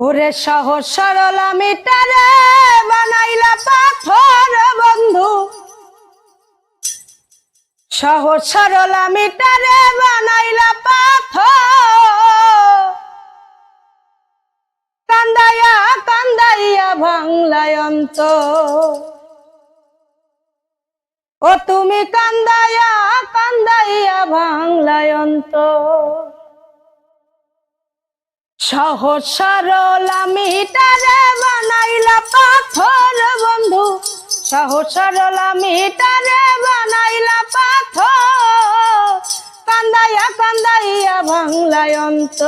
ওরে সহজ সরলা মিটারে বানাইলা পাথর, বন্ধু। সহজ সরলা মিটারে বানাইলা পাথর। কান্দাইয়া কান্দাইয়া ভাঙলাই অন্ত ও তুমি কান্দাইয়া কান্দাইয়া ভাঙলাই অন্ত সহজ সরল আমি তারে বানাইলা পাথর, বন্ধু। সহজ সরল আমি তারে বানাইলা পাথর। কান্দাইয়া কান্দাইয়া ভাঙলাই অন্ত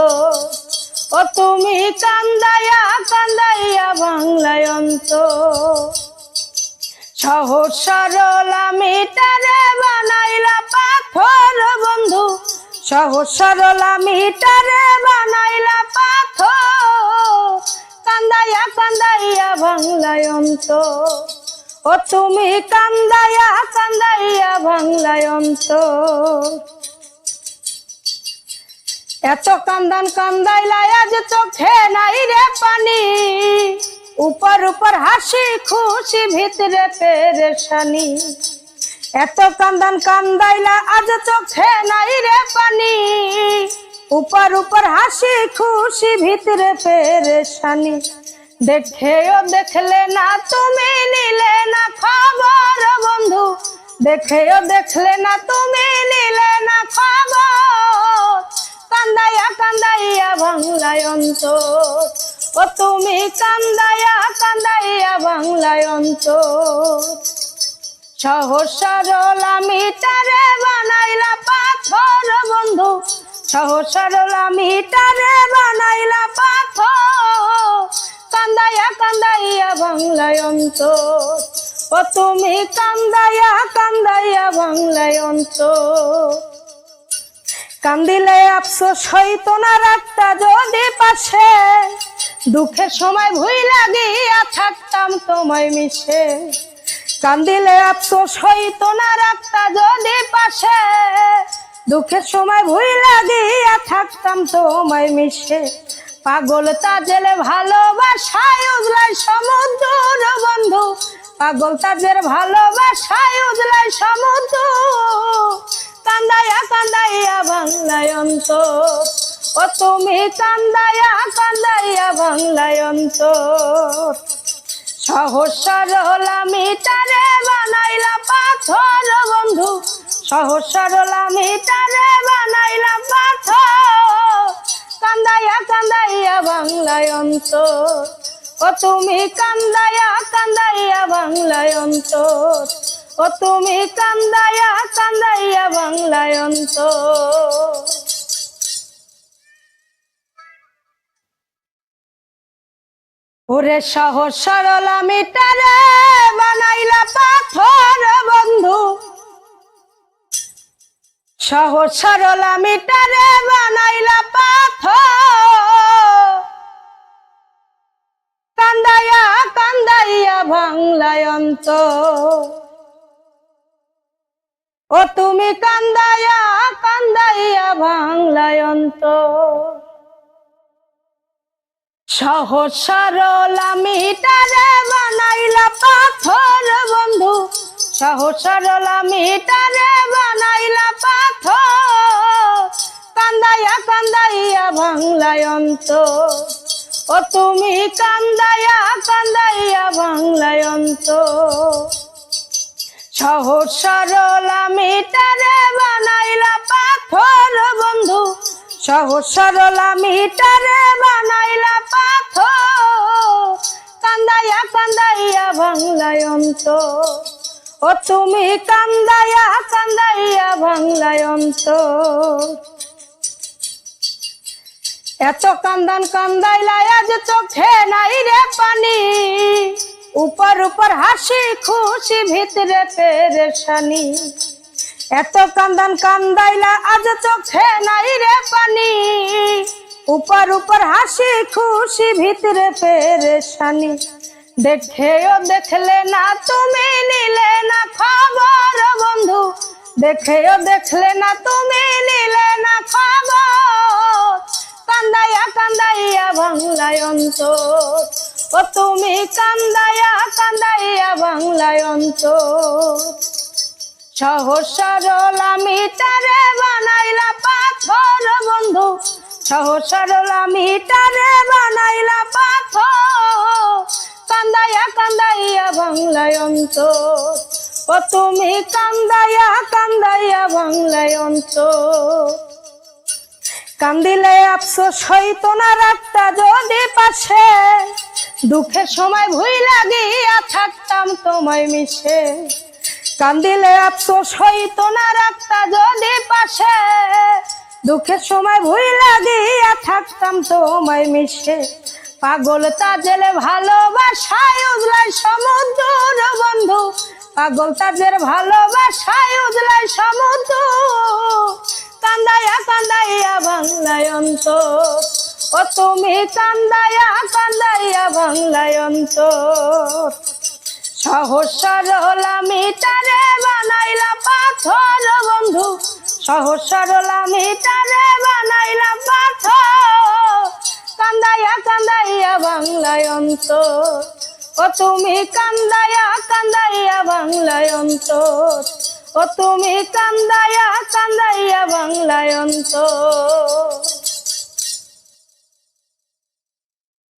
ও তুমি কান্দাইয়া কান্দাইয়া ভাঙলাই অন্ত সরল আমি তারে বানাইলা পাথর, বন্ধু। সহজ সরল আমি তারে বানাইলা পাথর। কান্দাইয়া কান্দাইয়া ভাঙলাই অন্ত ও তুমি কান্দাইয়া কান্দাইয়া ভাঙলাই অন্ত এত কান্দান কান্দাইলাই আজ চোখে নাই রে পানি। উপর উপর হাসি খুশি ভিতরে পেরেশানি। এত কান্দান কান্দাইলা আজ চোখে নাই রে পানি। উপর উপর হাসি খুশি ভিতরে পেরেশানি। দেখেও দেখলে না, তুমি নিলে না খবর বন্ধু। দেখেও দেখলে না, তুমি নিলে না খবর। কান্দাইয়া কান্দাইয়া বাংলায় অন্তর। ও তুমি কান্দাইয়া কান্দাইয়া বাংলায় অন্তর। বানাইলা পাথর, বন্ধু। বানাইলা পাথর। কান্দাইয়া কান্দাইয়া ও তুমি কান্দাইয়া কান্দাইয়া বাংলায় অন্তর। কান্দিলে আফসোস হইতো না রাতটা যদি পাশে। দুঃখের সময় ভুই লাগিয়া থাকতাম তোমায় মিশে। কান্দিলে আফসোস হইতো না রাতটা যদি পাশে। দুঃখের সময় ভুই লাগিয়া থাকতাম তোমায় মিশে। পাগল তা জেলে ভালোবাসায় উজলাই সমুদ্র বন্ধু। পাগল তাজের ভালোবাসায় উজলাই সমুদ্র। কান্দাইয়া কান্দাইয়া বাংলায় অন্তর। ও তুমি কান্দাইয়া কান্দাইয়া বাংলায় অন্তর। সহজ সরল আমি তারে বানাইলা পাথর, বন্ধু। সহজ সরল আমি তারে বানাইলা পাথর। কান্দাইয়া কান্দাইয়া বাংলায় অন্তর। ও তুমি কান্দাইয়া কান্দাইয়া বাংলায় অন্তর। ও তুমি কান্দাইয়া কান্দাইয়া বাংলায় অন্তর। ওরে সহজ সরল আমি তারে বানাইলা পাথর, বন্ধু। সহজ সরল আমি তারে বানাইলা পাথর। কান্দাইয়া কান্দাইয়া ভাঙলায় অন্ত ও তুমি কান্দাইয়া কান্দাইয়া ভাঙলায় অন্ত সহজ সরল আমি তারে বানাইলা পাথর, বন্ধু। সহজ সরল আমি তারে বানাইলা পাথর। কান্দাইয়া কান্দাইয়া ভাঙলায় অন্ত ও তুমি কান্দাইয়া কান্দাইয়া বাংলায় অন্ত সহজ সরল আমি তারে বানাইলা পাথর, বন্ধু। সহজ তারে বানাইলা পাথর। কান্দাইয়া কান্দাইয়া বাংলায় অন্ত ও তুমি কান্দাইয়া কান্দাইয়া বাংলায় অন্ত এত কান্দান কান্দাইলাই আজ চোখে নাই রে পানি। উপর উপর হাসি খুশি ভিতরে পেরেশানি এত কান্দান কান্দাইলা আজ চোখে নাই রে পানি। উপর উপর হাসি খুশি ভিতরে পেরেশানি। দেখেও দেখলে না, তুমি নিলে না খবর বন্ধু। দেখেও দেখলে না, তুমি নিলে না খবর। কান্দাইয়া কান্দাইয়া বাংলায় অন্তর। ও তুমি কান্দাইয়া কান্দাইয়া বাংলায় অন্তর। সহজ সরল আমি তারে বানাইলা পাথর, বন্ধু। সহজ সরল আমি তারে বানাইলা পাথর। কান্দাইয়া কান্দাইয়া বাংলায় ও তুমি কান্দাইয়া কান্দাইয়া বাংলায় অন্তর। কান্দিলে আফসোস হইতো না রাতটা যদি পাশে। দুঃখের সময় ভুই লাগিয়া থাকতাম তোমায় মিশে। কান্দিলে আফসোস হইতো না রাতটা যদি পাশে। দুঃখের সময় ভুই লাগিয়া থাকতাম তোমায় মিশে। পাগল তাজেলে ভালোবাসায় উজলাই সমুদ্র, বন্ধু। পাগল তাজের ভালোবাসায় উজলাই সমুদ্র। কান্দাইয়া কান্দাইয়া বাংলায় অন্তর। ও তুমি কান্দাইয়া কান্দাইয়া বাংলায় অন্তর। সহজ সহজ সরল আমি তারে বানাইলা পাথর। কান্দাইয়া কান্দাইয়া বাংলায় অন্ত ও তুমি কান্দাইয়া কান্দাইয়া বাংলায় অন্ত ও তুমি কান্দাইয়া কান্দাইয়া বাংলায় অন্তর।